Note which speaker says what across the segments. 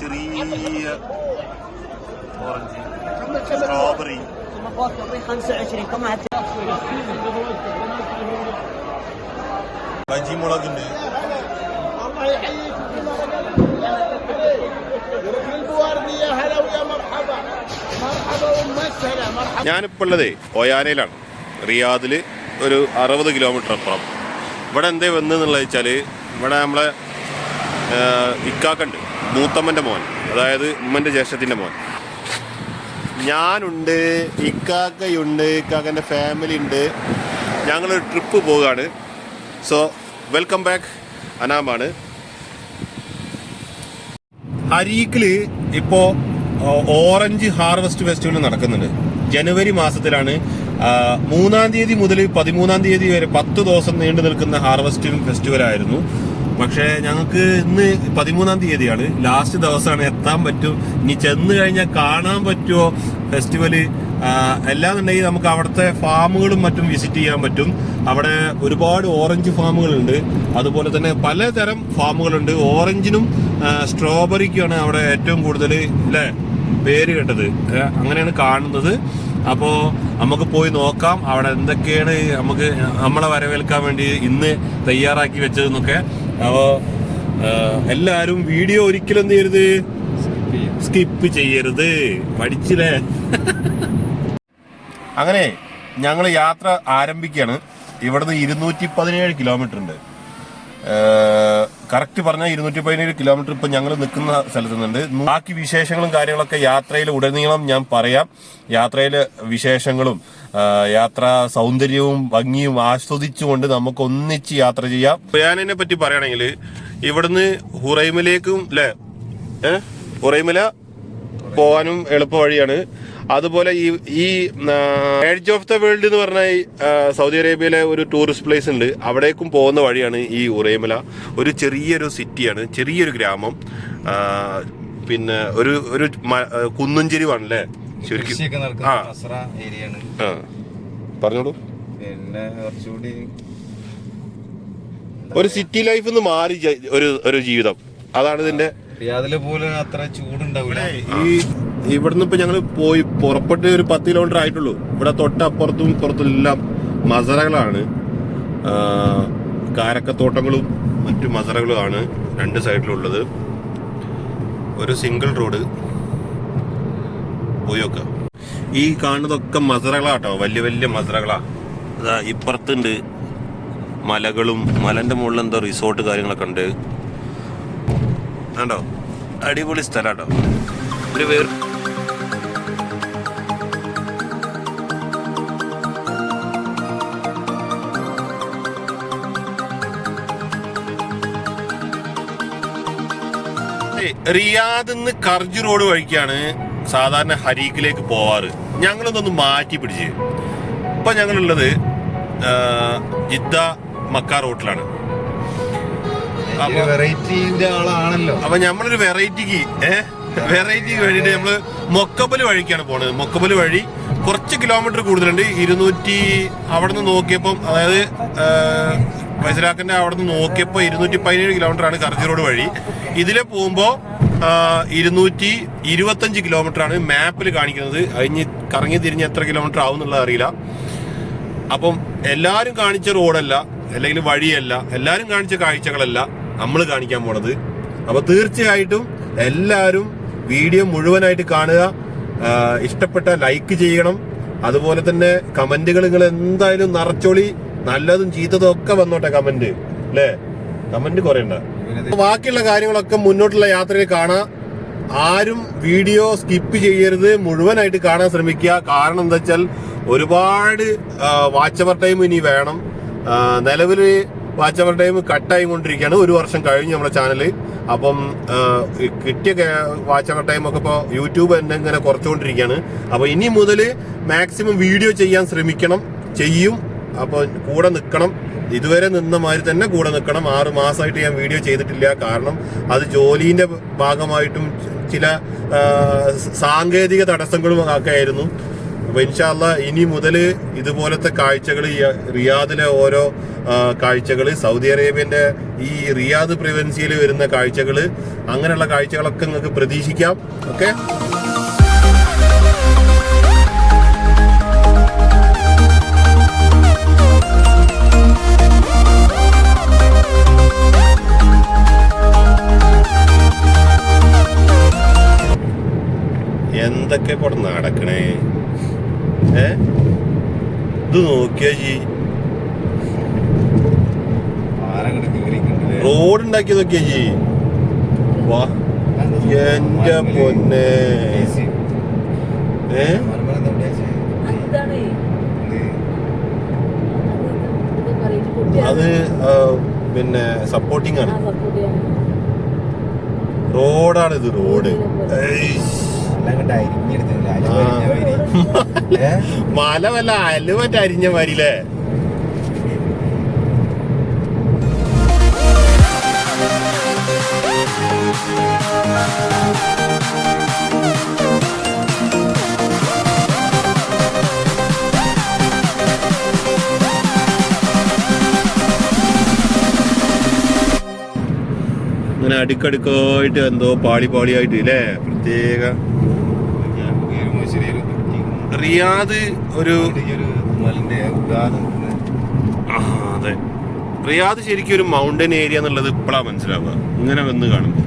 Speaker 1: ചെറിയ orange strawberry ബജിമുളകുണ്ട് ഞാനിപ്പോ ഉള്ളത് ഒയാനയിലാണ് റിയാദിൽ ഒരു അറുപത് കിലോമീറ്റർ അപ്പുറം. ഇവിടെ എന്തേ വന്നെന്നുള്ളത് വെച്ചാൽ ഇവിടെ നമ്മളെ ഇക്കാക്കണ്ട് മൂത്തമ്മന്റെ മോൻ. അതായത് ഉമ്മന്റെ ജ്യേഷ്ഠത്തിന്റെ മോൻ. ഞാനുണ്ട് ഇക്കാക്കയുണ്ട് ഇക്കാക്കന്റെ ഫാമിലി ഉണ്ട്. ഞങ്ങളൊരു ട്രിപ്പ് പോവുകയാണ് സോ വെൽക്കം ബാക്ക് അനാമാണ്. അരീക്കിൽ ഇപ്പോൾ ഓറഞ്ച് ഹാർവെസ്റ്റ് ഫെസ്റ്റിവൽ നടക്കുന്നുണ്ട്. ജനുവരി മാസത്തിലാണ് മൂന്നാം തീയതി മുതൽ പതിമൂന്നാം തീയതി വരെ പത്ത് ദിവസം നീണ്ടു നിൽക്കുന്ന ഹാർവെസ്റ്റിംഗ് ഫെസ്റ്റിവൽ ആയിരുന്നു പക്ഷേ ഞങ്ങൾക്ക് ഇന്ന് പതിമൂന്നാം തീയതിയാണ്. ലാസ്റ്റ് ദിവസമാണ് എത്താൻ പറ്റും. ഇനി ചെന്ന് കഴിഞ്ഞാൽ കാണാൻ പറ്റുമോ ഫെസ്റ്റിവൽ എല്ലാന്നുണ്ടെങ്കിൽ നമുക്ക് അവിടുത്തെ ഫാമുകളും മറ്റും വിസിറ്റ് ചെയ്യാൻ പറ്റും. അവിടെ ഒരുപാട് ഓറഞ്ച് ഫാമുകളുണ്ട്. അതുപോലെ തന്നെ പലതരം ഫാമുകളുണ്ട്. ഓറഞ്ചിനും സ്ട്രോബെറിക്കുമാണ് അവിടെ ഏറ്റവും കൂടുതൽ അല്ലേ പേര് കേട്ടത്. അങ്ങനെയാണ് കാണുന്നത്. അപ്പോൾ നമുക്ക് പോയി നോക്കാം. അവിടെ എന്തൊക്കെയാണ് നമുക്ക് നമ്മളെ വരവേൽക്കാൻ വേണ്ടി ഇന്ന് തയ്യാറാക്കി വെച്ചതെന്നൊക്കെ. അപ്പോൾ എല്ലാവരും വീഡിയോ ഒരിക്കലും എന്ത് ചെയ്യരുത്? സ്കിപ്പ് ചെയ്യരുത്. പഠിച്ചില്ലേ? അങ്ങനെ ഞങ്ങൾ യാത്ര ആരംഭിക്കുകയാണ് ഇവിടുന്ന് ഇരുന്നൂറ്റി പതിനേഴ് കിലോമീറ്റർ ഉണ്ട് കറക്റ്റ് പറഞ്ഞാൽ ഇരുന്നൂറ്റി പതിനേഴ് കിലോമീറ്റർ ഇപ്പൊ ഞങ്ങൾ നിൽക്കുന്ന സ്ഥലത്ത് നിന്നുണ്ട് ബാക്കി വിശേഷങ്ങളും കാര്യങ്ങളൊക്കെ യാത്രയിൽ ഉടനീളം ഞാൻ പറയാം. യാത്രയിലെ വിശേഷങ്ങളും യാത്രാ സൗന്ദര്യവും ഭംഗിയും ആസ്വദിച്ചുകൊണ്ട് നമുക്ക് ഒന്നിച്ച് യാത്ര ചെയ്യാം. പ്രയാനിനെ പറ്റി പറയുകയാണെങ്കിൽ ഇവിടുന്ന് ഹുറൈമിലേക്കും അല്ലേ ഏഹ് ഹുറൈമില പോകാനും എളുപ്പ വഴിയാണ് അതുപോലെ ഈ ഈ എഡ്ജ് ഓഫ് ദ വേൾഡ് എന്ന് പറഞ്ഞ സൗദി അറേബ്യയിലെ ഒരു ടൂറിസ്റ്റ് പ്ലേസ് ഉണ്ട്. അവിടേക്കും പോകുന്ന വഴിയാണ് ഈ ഉറേമല. ഒരു ചെറിയൊരു സിറ്റിയാണ് ചെറിയൊരു ഗ്രാമം. പിന്നെ ഒരു ഒരു കുന്നും ചെരിവാണല്ലേ ശരിക്കും. ആ. പറഞ്ഞോളൂ.
Speaker 2: പിന്നെ കുറച്ചുകൂടി
Speaker 1: ഒരു സിറ്റി ലൈഫ് നിന്ന് മാറി ഒരു ഒരു ജീവിതം. അതാണ് ഇതിന്റെ
Speaker 2: റിയാദിലെ പോലെ അത്ര ചൂടുണ്ടാവില്ല
Speaker 1: ഈ ഇവിടുന്ന് ഇപ്പൊ ഞങ്ങൾ പോയി പുറപ്പെട്ട് ഒരു പത്ത് കിലോമീറ്റർ ആയിട്ടുള്ളൂ. ഇവിടെ തൊട്ടപ്പുറത്തും പുറത്തും എല്ലാം മസറകളാണ് കാരക്കത്തോട്ടങ്ങളും മറ്റു മസറകളുമാണ് രണ്ട് സൈഡിലുള്ളത്. ഒരു സിംഗിൾ റോഡ് പോയൊക്കെ ഈ കാണുന്നതൊക്കെ മസറകളാട്ടോ. വലിയ വലിയ മസറകളാ. അതാ ഇപ്പുറത്തുണ്ട് മലകളും മലന്റെ മുകളിൽ എന്തോ റിസോർട്ട് കാര്യങ്ങളൊക്കെ ഉണ്ട്. കണ്ടോ? അടിപൊളി സ്ഥലാട്ടോ. ഒരു വേർ റിയാദിൽ നിന്ന് കർജ് റോഡ് വഴിക്കാണ് സാധാരണ ഹരീക്കിലേക്ക് പോവാറ്. ഞങ്ങളൊന്നൊന്ന് മാറ്റി പിടിച്ച്. ഇപ്പൊ ഞങ്ങളുള്ളത് ജിദ്ദ മക്ക റോട്ടിലാണ്.
Speaker 2: ആളാണല്ലോ.
Speaker 1: അപ്പൊ നമ്മളൊരു വെറൈറ്റിക്ക് ഏഹ് വെറൈറ്റിക്ക് വേണ്ടിട്ട് നമ്മൾ മൊക്കബൽ വഴിക്കാണ് പോണത്. മൊക്കബൽ വഴി കുറച്ച് കിലോമീറ്റർ കൂടുതലുണ്ട്. ഇരുന്നൂറ്റി അവിടെ നിന്ന് നോക്കിയപ്പം അതായത് വൈസലാക്കന്റെ അവിടെ നിന്ന് നോക്കിയപ്പോ ഇരുന്നൂറ്റി പതിനേഴ് കിലോമീറ്റർ ആണ് കർജി റോഡ് വഴി. ഇതിലെ പോകുമ്പോ ഇരുന്നൂറ്റി ഇരുപത്തഞ്ച് കിലോമീറ്റർ ആണ് മാപ്പിൽ കാണിക്കുന്നത്. അതിന് കറങ്ങി തിരിഞ്ഞ് എത്ര കിലോമീറ്റർ ആവും എന്നുള്ളത് അറിയില്ല. അപ്പം എല്ലാവരും കാണിച്ച റോഡല്ല അല്ലെങ്കിൽ വഴിയല്ല എല്ലാവരും കാണിച്ച കാഴ്ചകളല്ല നമ്മൾ കാണിക്കാൻ പോണത്. അപ്പൊ തീർച്ചയായിട്ടും എല്ലാവരും വീഡിയോ മുഴുവനായിട്ട് കാണുക. ഇഷ്ടപ്പെട്ട ലൈക്ക് ചെയ്യണം. അതുപോലെ തന്നെ കമന്റുകൾ നിങ്ങൾ എന്തായാലും നിറച്ചോളി. നല്ലതും ചീത്തതും ഒക്കെ വന്നോട്ടെ കമന്റ്. അല്ലേ? കമന്റ് കുറയണ്ട. ബാക്കിയുള്ള കാര്യങ്ങളൊക്കെ മുന്നോട്ടുള്ള യാത്രയിൽ കാണാം. ആരും വീഡിയോ സ്കിപ്പ് ചെയ്യരുത്. മുഴുവനായിട്ട് കാണാൻ ശ്രമിക്കുക. കാരണം എന്താ വെച്ചാൽ ഒരുപാട് വാച്ച് അവർ ടൈം ഇനി വേണം. നിലവിൽ വാച്ച് അവർ ടൈം കട്ടായി കൊണ്ടിരിക്കുകയാണ് ഒരു വർഷം കഴിഞ്ഞ് നമ്മുടെ ചാനൽ അപ്പം കിട്ടിയ വാച്ച് അവർ ടൈം ഒക്കെ ഇപ്പോൾ യൂട്യൂബ് തന്നെ ഇങ്ങനെ കുറച്ചുകൊണ്ടിരിക്കുകയാണ്. അപ്പോൾ ഇനി മുതൽ മാക്സിമം വീഡിയോ ചെയ്യാൻ ശ്രമിക്കണം. ചെയ്യും. അപ്പോൾ കൂടെ നിൽക്കണം ഇതുവരെ നിന്ന മാതിരി തന്നെ കൂടെ നിൽക്കണം. ആറ് മാസമായിട്ട് ഞാൻ വീഡിയോ ചെയ്തിട്ടില്ല. കാരണം അത് ജോലിന്റെ ഭാഗമായിട്ടും ചില സാങ്കേതിക തടസ്സങ്ങളും ഒക്കെ ആയിരുന്നു. അപ്പൊ ഇൻഷാല്ല ഇനി മുതൽ ഇതുപോലത്തെ കാഴ്ചകൾ റിയാദിലെ ഓരോ കാഴ്ചകൾ സൗദി അറേബ്യന്റെ ഈ റിയാദ് പ്രിവൻസിയിൽ വരുന്ന കാഴ്ചകൾ അങ്ങനെയുള്ള കാഴ്ചകളൊക്കെ നിങ്ങൾക്ക് പ്രതീക്ഷിക്കാം. ഓക്കെ? എന്തൊക്കെ ഇവിടെ നടക്കണേ? ഏ? ഇത് നോക്കിയാ ജി. റോഡ് ഉണ്ടാക്കി നോക്കിയാ ജി. വാ. എന്റെ പൊന്നെ. ഏ? അത് പിന്നെ സപ്പോർട്ടിങ് ആണ്. റോഡാണ് ഇത് റോഡ്. ഏയ്ഷ്. മല വല്ല മറ്റേ അരിഞ്ഞ മാതിരില്ലേ ഇങ്ങനെ അടുക്കടുക്കായിട്ട് എന്തോ പാളി പാളിയായിട്ട് ഇല്ലേ? പ്രത്യേക റിയാദ് ഒരു അതെ. റിയാദ് ശരിക്കും ഒരു മൗണ്ടൻ ഏരിയ എന്നുള്ളത് ഇപ്പോഴാ മനസ്സിലാവുക. ഇങ്ങനെ വന്ന് കാണുമ്പോൾ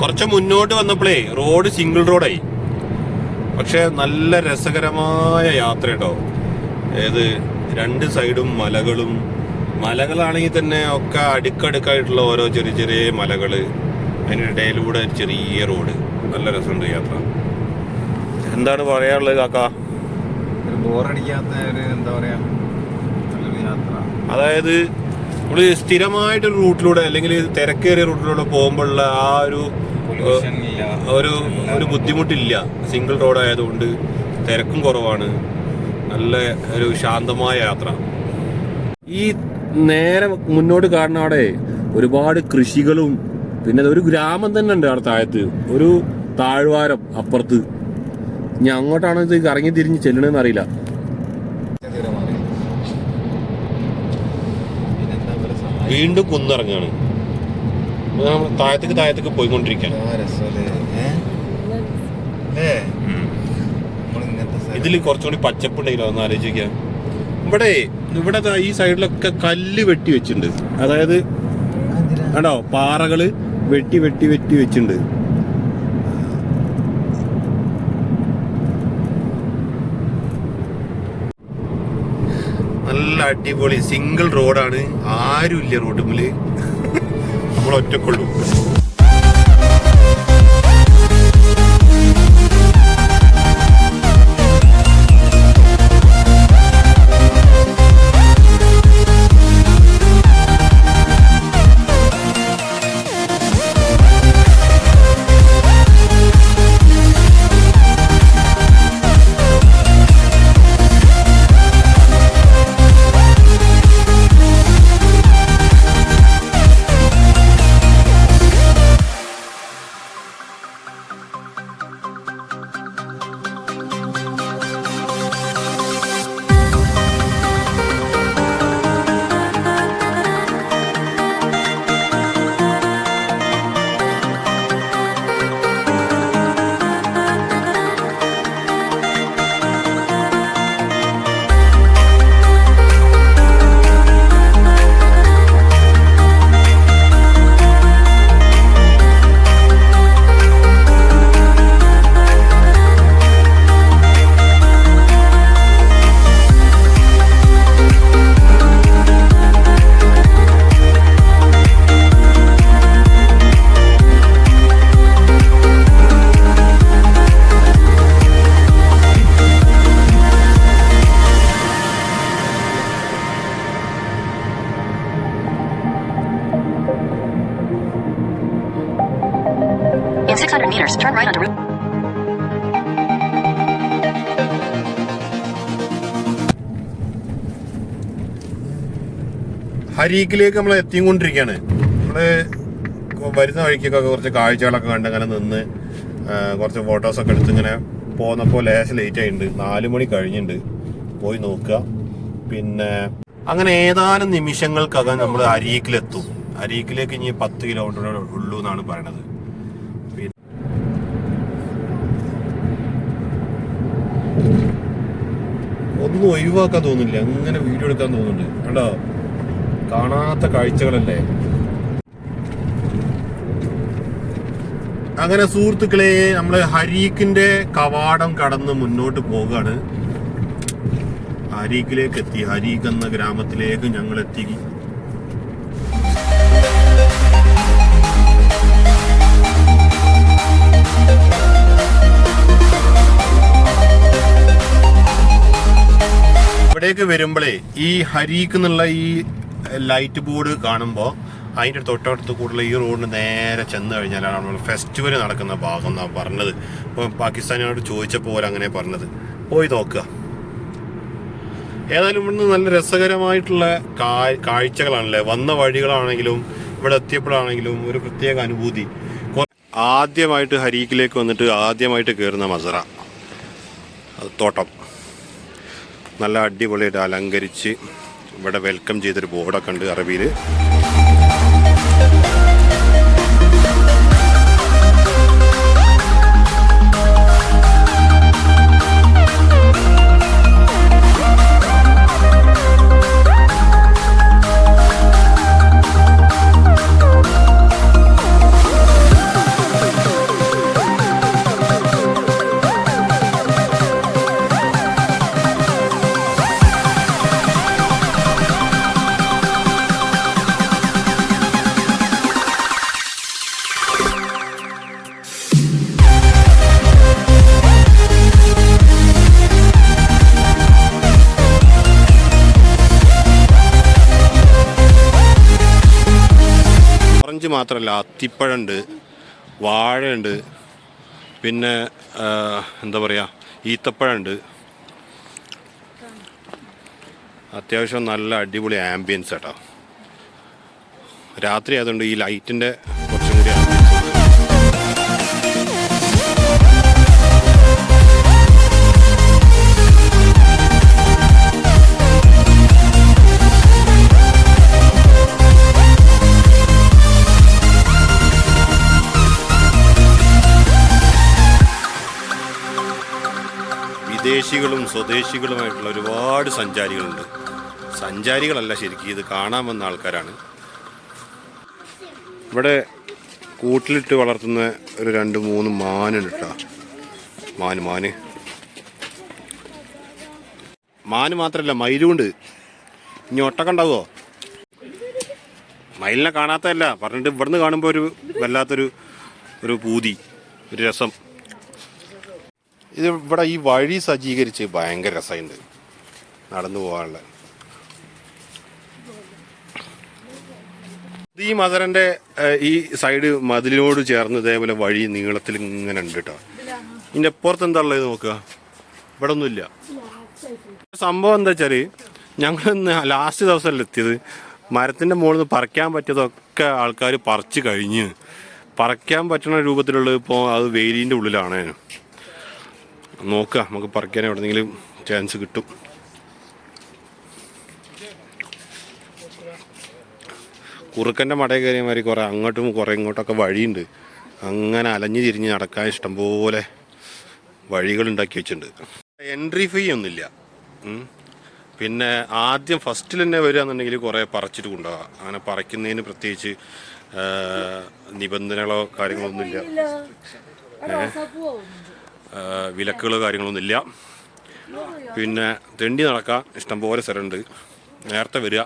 Speaker 1: കുറച്ച് മുന്നോട്ട് വന്നപ്പോഴേ റോഡ് സിംഗിൾ റോഡായി പക്ഷെ നല്ല രസകരമായ യാത്ര കേട്ടോ ഏത് രണ്ട് സൈഡും മലകളും മലകളാണെങ്കിൽ തന്നെ ഒക്കെ അടുക്കടുക്കായിട്ടുള്ള ഓരോ ചെറിയ ചെറിയ ഇടയിലൂടെ ഒരു ചെറിയ റോഡ്. നല്ല രസമുണ്ട് യാത്ര. എന്താണ് പറയാനുള്ളത് കാക്ക?
Speaker 2: ബോറടിക്കാത്ത ഒരു എന്താ പറയാ നല്ലൊരു യാത്ര.
Speaker 1: അതായത് നമ്മൾ സ്ഥിരമായിട്ടൊരു റൂട്ടിലൂടെ അല്ലെങ്കിൽ തിരക്കേറിയ റൂട്ടിലൂടെ പോകുമ്പോഴുള്ള ആ ഒരു ഒരു ഒരു ബുദ്ധിമുട്ടില്ല. സിംഗിൾ റോഡ് ആയതുകൊണ്ട് തിരക്കും കുറവാണ്. നല്ല ഒരു ശാന്തമായ യാത്ര. ഈ നേരെ മുന്നോട്ട് കാണുന്ന അവിടെ ഒരുപാട് കൃഷികളും പിന്നെ ഒരു ഗ്രാമം തന്നെ ഉണ്ട് അവിടെ താഴത്ത്. ഒരു താഴ്വാരം അപ്പുറത്ത്. ഇനി അങ്ങോട്ടാണ് ഇത് കറങ്ങി തിരിഞ്ഞ് ചെല്ലണമെന്ന് അറിയില്ല. വീണ്ടും കുന്നിറങ്ങാണ്. നമ്മൾ താഴത്തേക്ക് താഴത്തേക്ക് പോയിക്കൊണ്ടിരിക്കുകയാണ്.
Speaker 2: ഇതിൽ
Speaker 1: ഇതിൽ കുറച്ചുകൂടി പച്ചപ്പുണ്ടെങ്കിലോ? ഒന്ന് ആലോചിക്കാം. ഇവിടെ ഇവിടെ ഈ സൈഡിലൊക്കെ കല്ല് വെട്ടി വെച്ചിട്ടുണ്ട്. അതായത്? കണ്ടോ? പാറകൾ വെട്ടി വെട്ടി വെട്ടി വെച്ചിട്ടുണ്ട്. നല്ല അടിപൊളി സിംഗിൾ റോഡാണ്. ആരുമില്ല റോഡുമ്മിൽ നമ്മൾ ഒറ്റക്കൊള്ളൂ ഹരീക്കിലേക്ക് നമ്മൾ എത്തിക്കൊണ്ടിരിക്കുകയാണ്. നമ്മൾ വരുന്ന വഴിക്കൊക്കെ കുറച്ച് കാഴ്ചകളൊക്കെ കണ്ട് അങ്ങനെ നിന്ന് കുറച്ച് ഫോട്ടോസൊക്കെ എടുത്ത് ഇങ്ങനെ പോകുന്നപ്പോൾ ലേശം ലേറ്റ് ആയിട്ടുണ്ട്. നാല് മണി കഴിഞ്ഞിട്ടുണ്ട് പോയി നോക്കുക. പിന്നെ അങ്ങനെ ഏതാനും നിമിഷങ്ങൾക്കകം നമ്മൾ അരീക്കിലെത്തും. അരീക്കിലേക്ക് ഇനി പത്ത് കിലോമീറ്റർ ഉള്ളൂ എന്നാണ് പറയണത്. ഒന്നും ഒഴിവാക്കാൻ തോന്നില്ല. അങ്ങനെ വീഡിയോ എടുക്കാൻ തോന്നുന്നുണ്ട്. കണ്ടോ? കാണാത്ത കാഴ്ചകളല്ലേ? അങ്ങനെ സുഹൃത്തുക്കളെ നമ്മൾ ഹരീക്കിന്റെ കവാടം കടന്ന് മുന്നോട്ട് പോവുകയാണ് ഹരീക്കിലേക്ക് എത്തി. ഹരീഖ് എന്ന ഗ്രാമത്തിലേക്ക് ഞങ്ങൾ എത്തി. ഇവിടേക്ക് വരുമ്പോഴേ ഈ ഹരീക്ക് എന്നുള്ള ഈ ലൈറ്റ് ബോർഡ് കാണുമ്പോൾ അതിന്റെ തൊട്ടടുത്ത് കൂടുതൽ ഈ റോഡിന് നേരെ ചെന്ന് കഴിഞ്ഞാലാണ് നമ്മൾ ഫെസ്റ്റിവൽ നടക്കുന്ന ഭാഗം എന്നാണ് പറഞ്ഞത്. ഇപ്പോൾ പാകിസ്ഥാനിയോട് ചോദിച്ചപ്പോൾ അങ്ങനെ പറഞ്ഞത്. പോയി നോക്കുക ഏതായാലും ഇവിടുന്ന് നല്ല രസകരമായിട്ടുള്ള കാഴ്ചകളാണല്ലേ? വന്ന വഴികളാണെങ്കിലും ഇവിടെ എത്തിയപ്പോഴാണെങ്കിലും ഒരു പ്രത്യേക അനുഭൂതി. ആദ്യമായിട്ട് ഹരീക്കിലേക്ക് വന്നിട്ട് ആദ്യമായിട്ട് കയറുന്ന മസറ. അത് തോട്ടം. നല്ല അടിപൊളിയായിട്ട് അലങ്കരിച്ച് ഇവിടെ വെൽക്കം ചെയ്തൊരു ബോർഡൊക്കെ ഉണ്ട് അറബിയിൽ മാത്രമല്ല അത്തിപ്പഴമുണ്ട് വാഴയുണ്ട് പിന്നെ എന്താ പറയുക ഈത്തപ്പഴമുണ്ട് അത്യാവശ്യം നല്ല അടിപൊളി ആംബിയൻസ് കേട്ടോ രാത്രി ആയതുകൊണ്ട് ഈ ലൈറ്റിന്റെ കുറച്ചും കൂടി വിദേശികളും സ്വദേശികളുമായിട്ടുള്ള ഒരുപാട് സഞ്ചാരികളുണ്ട്. സഞ്ചാരികളല്ല ശരിക്കും ഇത് കാണാൻ വന്ന ആൾക്കാരാണ്. ഇവിടെ കൂട്ടിലിട്ട് വളർത്തുന്ന ഒരു രണ്ട് മൂന്ന് മാനുണ്ട് കേട്ടോ മാന് മാന്. മാന് മാത്രമല്ല മയിലുണ്ട്. ഇനി ഒട്ടൊക്കെ ഉണ്ടാവുമോ മയിലിനെ കാണാത്തതല്ല പറഞ്ഞിട്ട് ഇവിടുന്ന് കാണുമ്പോൾ ഒരു വല്ലാത്തൊരു ഒരു പൂതി ഒരു രസം. ഇത് ഇവിടെ ഈ വഴി സജ്ജീകരിച്ച് ഭയങ്കര രസമുണ്ട്. നടന്നു പോകാനുള്ള. ഈ മദറിന്റെ ഈ സൈഡ് മതിലിനോട് ചേർന്ന് ഇതേപോലെ വഴി നീളത്തിൽ ഇങ്ങനെ ഉണ്ട് കേട്ടോ. ഇതിന്റെ അപ്പുറത്ത് എന്താ ഉള്ളത് നോക്കുക. ഇവിടെ ഒന്നുമില്ല സംഭവം എന്താ വെച്ചാൽ ഞങ്ങൾ ഇന്ന് ലാസ്റ്റ് ദിവസമല്ല എത്തിയത്. മരത്തിന്റെ മുകളിൽ നിന്ന് പറിക്കാൻ പറ്റിയതൊക്കെ ആൾക്കാർ പറിച്ചു കഴിഞ്ഞ് പറിക്കാൻ പറ്റുന്ന രൂപത്തിലുള്ളത് ഇപ്പോൾ അത് വേലീന്റെ ഉള്ളിലാണ്. നോക്കുക. നമുക്ക് പറിക്കാൻ എവിടെന്നെങ്കിലും ചാൻസ് കിട്ടും. കുറുക്കന്റെ മടയിൽ കയറിയ മാതിരി കുറേ അങ്ങോട്ടും കുറേ ഇങ്ങോട്ടൊക്കെ വഴിയുണ്ട്. അങ്ങനെ അലഞ്ഞു തിരിഞ്ഞ് നടക്കാൻ ഇഷ്ടംപോലെ വഴികൾ ഉണ്ടാക്കി വെച്ചിട്ടുണ്ട്. എൻട്രി ഫീ ഒന്നുമില്ല. പിന്നെ ആദ്യം ഫസ്റ്റിൽ തന്നെ വരികയെന്നുണ്ടെങ്കിൽ കുറേ പറിച്ചിട്ട് കൊണ്ടുപോകാം അങ്ങനെ പറിക്കുന്നതിന് പ്രത്യേകിച്ച് നിബന്ധനകളോ കാര്യങ്ങളോ ഒന്നുമില്ല ആ, വിലക്കുകളോ കാര്യങ്ങളൊന്നുമില്ല പിന്നെ തെണ്ടി നടക്കാൻ ഇഷ്ടംപോലെ സ്ഥലമുണ്ട്. നേരത്തെ വരിക.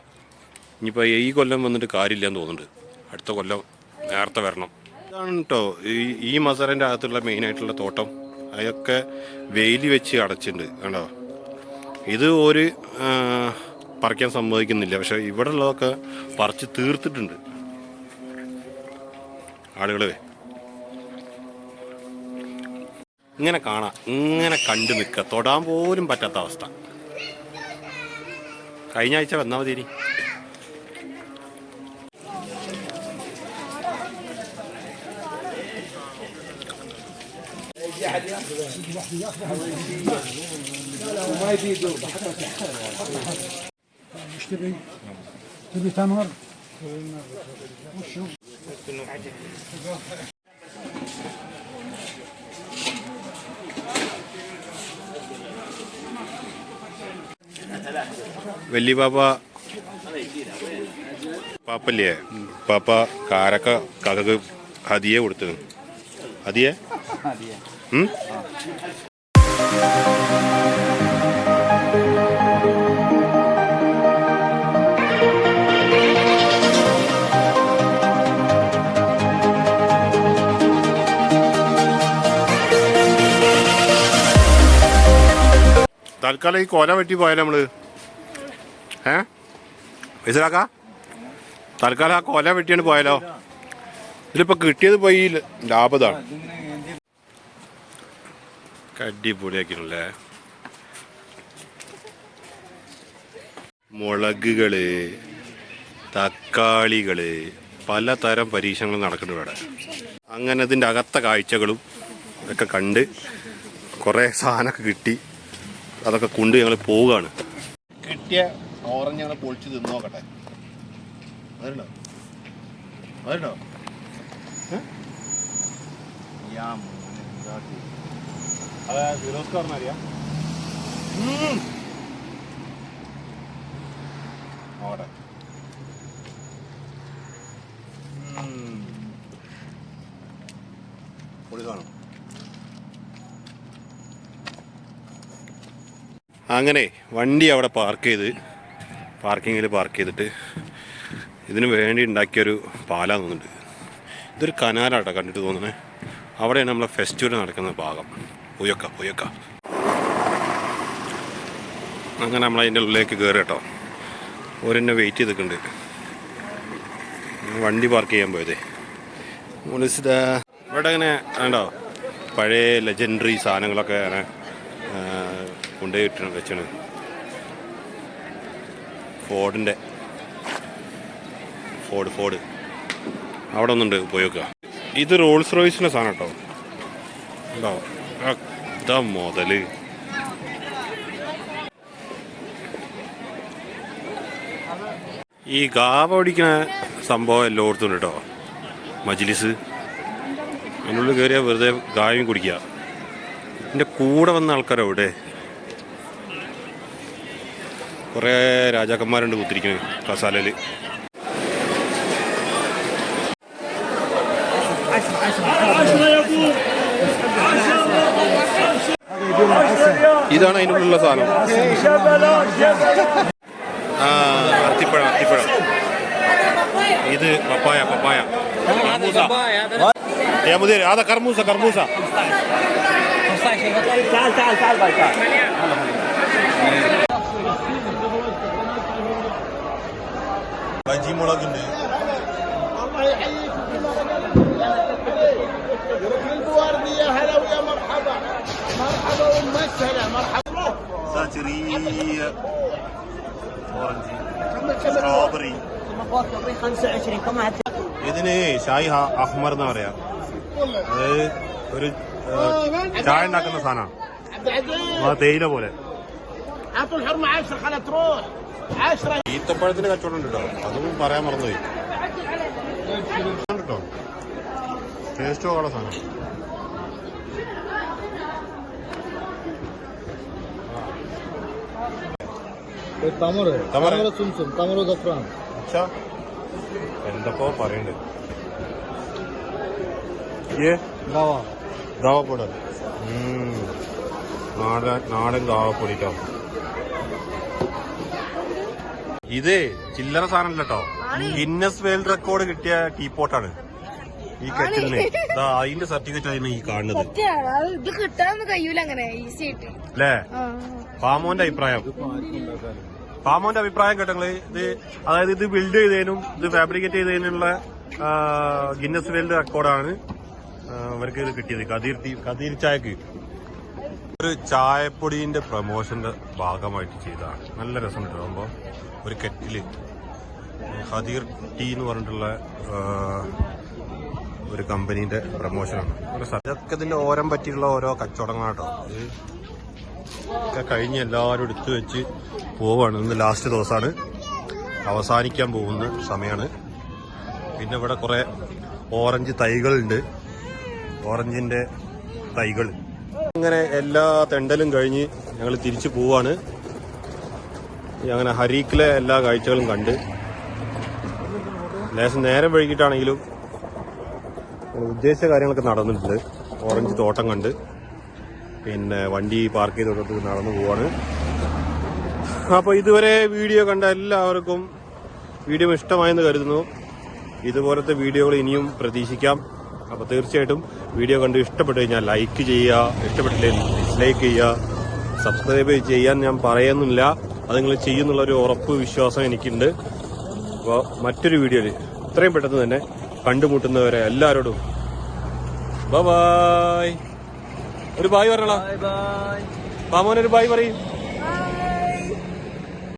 Speaker 1: ഇനിയിപ്പോൾ ഈ കൊല്ലം വന്നിട്ട് കാര്യമില്ലെന്ന് തോന്നുന്നുണ്ട്. അടുത്ത കൊല്ലം നേരത്തെ വരണം. ഇതാണ് കേട്ടോ ഈ ഈ മസാലന്റെ അകത്തുള്ള മെയിനായിട്ടുള്ള തോട്ടം. അതൊക്കെ വെയിൽ വെച്ച് അടച്ചിട്ടുണ്ട്. കണ്ടോ? ഇത് ഒരു പറിക്കാൻ സമ്മതിക്കുന്നില്ല. പക്ഷെ ഇവിടെ ഉള്ളതൊക്കെ പറിച്ച് തീർത്തിട്ടുണ്ട്. ആളുകളെ. ഇങ്ങനെ കാണാം ഇങ്ങനെ കണ്ടു നിൽക്കുക. തൊടാൻ പോലും പറ്റാത്ത അവസ്ഥ. കഴിഞ്ഞ ആഴ്ച വന്നാൽ മതി ഇനി.
Speaker 3: تبي تنور وشو
Speaker 1: വലിയ പാപ്പ പാപ്പല്ലേ? പാപ്പ കാരക്ക കഥക്ക് ഹതിയെ കൊടുത്തത്. ഹതിയെ? തൽക്കാലം ഈ കൊല വെട്ടി പോയാലോ നമ്മൾ? ഏ? മനസ്സിലാക്കാ? തൽക്കാലം ആ കൊല വെട്ടിയാണ് പോയാലോ. ഇതിലിപ്പോൾ കിട്ടിയത് പോയി ലാഭതാണ് അടിപൊളിയാക്കിയിട്ടുള്ളേ മുളകുകൾ തക്കാളികൾ പലതരം പരീക്ഷണങ്ങൾ നടക്കുന്നുണ്ട് ഇവിടെ. അങ്ങനെ ഇതിന്റെ അകത്ത കാഴ്ചകളും ഒക്കെ കണ്ട് കുറേ സാധനമൊക്കെ കിട്ടി. അതൊക്കെ കൊണ്ട് ഞങ്ങൾ പോവുകയാണ്. കിട്ടിയ ഓറഞ്ച് ഞങ്ങൾ പൊളിച്ച് തിന്നു നോക്കട്ടെ. വരണോ വരണോ അതെ പൊളി അങ്ങനെ വണ്ടി അവിടെ പാർക്ക് ചെയ്ത് പാർക്കിങ്ങിൽ പാർക്ക് ചെയ്തിട്ട് ഇതിന് വേണ്ടി ഉണ്ടാക്കിയൊരു പാലാന്ന് തോന്നുന്നുണ്ട്. ഇതൊരു കനാലാട്ടോ കണ്ടിട്ട് തോന്നണേ അവിടെയാണ് നമ്മളെ ഫെസ്റ്റിവൽ നടക്കുന്ന ഭാഗം. ഉയക്ക ഉയക്ക അങ്ങനെ നമ്മൾ അതിന്റെ ഉള്ളിലേക്ക് കയറി കേട്ടോ. ഓരെന്നെ വെയിറ്റ് ചെയ്തിട്ടുണ്ട്. വണ്ടി പാർക്ക് ചെയ്യാൻ പോയതേ. മുളിസിത ഇവിടെ അങ്ങനെ വേണ്ടോ പഴയ ലെജൻഡറി സാധനങ്ങളൊക്കെ അങ്ങനെ ആ, കൊണ്ടുപോയിട്ട് വെച്ചാണ് ഫോർഡിന്റെ. Ford Ford. അവിടെ ഒന്നുണ്ട് ഉപയോഗിക്കുക ഇത് റോൾസ് റോയ്സിന്റെ സാധനം കേട്ടോ. ഉണ്ടോ ഇതാ മുതൽ ഈ ഗാവ ഓടിക്കുന്ന സംഭവം എല്ലായിടത്തും ഉണ്ട് കേട്ടോ. മജ്ലിസ്. അതിനുള്ളിൽ കയറിയാൽ വെറുതെ ഗായം കുടിക്കുക. എന്റെ കൂടെ വന്ന ആൾക്കാരോ ഇവിടെ. കുറേ രാജാക്കന്മാരുണ്ട് കുത്തിരിക്കുന്നത് കസാലയിൽ ഇതാണ് അതിനുള്ളിലുള്ള സാധനം ആ അത്തിപ്പഴം അത്തിപ്പഴം ഇത് പപ്പായ പപ്പായ കർമൂസ يا مدير هذا كرموسه كرموسه
Speaker 4: تعال تعال تعال باي تعال
Speaker 1: ബജി മുളകുണ്ട്
Speaker 5: الله يحييكم كما يروح للبوارد يا هلا ويا مرحبا مرحبا ومسهلا مرحبا
Speaker 1: ചെറിയ ഓറഞ്ച് സ്ട്രോബെറി
Speaker 4: مبوكر 25 كم هات
Speaker 1: ഇതിന് ഷായി ഹ- അഹ്മർ എന്ന് പറയാ അതായത് ഒരു ഏ, ചായ ഉണ്ടാക്കുന്ന സാധനമാണ്
Speaker 5: بعدين
Speaker 1: ആ തേയില പോലെ ഈത്തപ്പഴത്തിന്റെ കച്ചവടം ഉണ്ട് കേട്ടോ അതും പറയാൻ മറന്നുപോയി. കേട്ടോ ടേസ്റ്റോ ഉള്ള സാധനം?
Speaker 2: തമറ്.
Speaker 1: തമറ്.
Speaker 2: സുംസും തമറ് ഗഫ്രാൻ
Speaker 1: അച്ഛാ എന്തൊക്കെ പറയണ്ട്? ഏ?
Speaker 2: ദാവ.
Speaker 1: ദാവപ്പൊടൽ നാടൻ ദാവപ്പൊടിക്കാം ഇത് ചില്ലറ സാധനം കേട്ടോ ഗിന്നസ് വേൾഡ് റെക്കോർഡ് കിട്ടിയ ടീപോട്ടാണ് ഈ കെറ്റിലിന് അതിന്റെ സർട്ടിഫിക്കറ്റ് ആയിരുന്നു ഈ കാണുന്നത്.
Speaker 6: ഇത് കിട്ടാനൊന്നും കഴിയൂല അങ്ങനെ ഈസി ആയിട്ട്.
Speaker 1: അല്ലേ. പാമോന്റെ അഭിപ്രായം. പാമോന്റെ അഭിപ്രായം കേട്ടങ്ങൾ ഇത് അതായത് ഇത് ബിൽഡ് ചെയ്തതിനും ഇത് ഫാബ്രിക്കേറ്റ് ചെയ്തതിനുള്ള ഗിന്നസ് വേൾഡ് റെക്കോർഡാണ് ഇവർക്ക് അവർക്ക് ഇത് കിട്ടിയത്. കദീർ ടീ കദീർ ചായക്ക്. ഒരു ചായപ്പൊടിന്റെ പ്രമോഷന്റെ ഭാഗമായിട്ട് ചെയ്തതാണ്. നല്ല രസമുണ്ട്. ആകുമ്പോ ഒരു കെറ്റിൽ ഹദീർ ടീ എന്ന് പറഞ്ഞിട്ടുള്ള ഒരു കമ്പനീന്റെ പ്രമോഷനാണ്. ഇതൊക്കെ ഇതിന്റെ ഓരം പറ്റിയുള്ള ഓരോ കച്ചവടങ്ങളാട്ടോ ഇത് ഒക്കെ കഴിഞ്ഞ് എല്ലാവരും എടുത്തു വെച്ച് പോവാണ്. ഇന്ന് ലാസ്റ്റ് ദിവസമാണ് അവസാനിക്കാൻ പോകുന്ന സമയമാണ് പിന്നെ ഇവിടെ കുറെ ഓറഞ്ച് തൈകളുണ്ട്. ഓറഞ്ചിന്റെ തൈകൾ. അങ്ങനെ എല്ലാ തെണ്ടലും കഴിഞ്ഞ് ഞങ്ങൾ തിരിച്ചു പോവാണ്. അങ്ങനെ ഹരീക്കിലെ എല്ലാ കാഴ്ചകളും കണ്ട്. ലേശം നേരം വൈകിട്ടാണെങ്കിലും ഉദ്ദേശിച്ച കാര്യങ്ങളൊക്കെ നടന്നിട്ടുണ്ട്. ഓറഞ്ച് തോട്ടം കണ്ട്. പിന്നെ വണ്ടി പാർക്ക് ചെയ്തോട്ട് നടന്നു പോവാണ്. അപ്പോൾ ഇതുവരെ വീഡിയോ കണ്ട എല്ലാവർക്കും വീഡിയോ ഇഷ്ടമായെന്ന് കരുതുന്നു. ഇതുപോലത്തെ വീഡിയോകൾ ഇനിയും പ്രതീക്ഷിക്കാം. അപ്പോൾ തീർച്ചയായിട്ടും വീഡിയോ കണ്ട് ഇഷ്ടപ്പെട്ടു കഴിഞ്ഞാൽ ലൈക്ക് ചെയ്യുക ഇഷ്ടപ്പെട്ടില്ലെങ്കിൽ ഡിസ്ലൈക്ക് ചെയ്യുക സബ്സ്ക്രൈബ് ചെയ്യാൻ ഞാൻ പറയുന്നില്ല. അത് നിങ്ങൾ ചെയ്യുന്നുള്ളൊരു ഉറപ്പ് വിശ്വാസം എനിക്കുണ്ട്. അപ്പോൾ മറ്റൊരു വീഡിയോയിൽ ഇത്രയും പെട്ടെന്ന് തന്നെ കണ്ടുമുട്ടുന്നവരെ എല്ലാവരോടും ബൈ ഒരു ബായ് പറഞ്ഞോളാം. പാമോനൊരു ബായ് പറയും.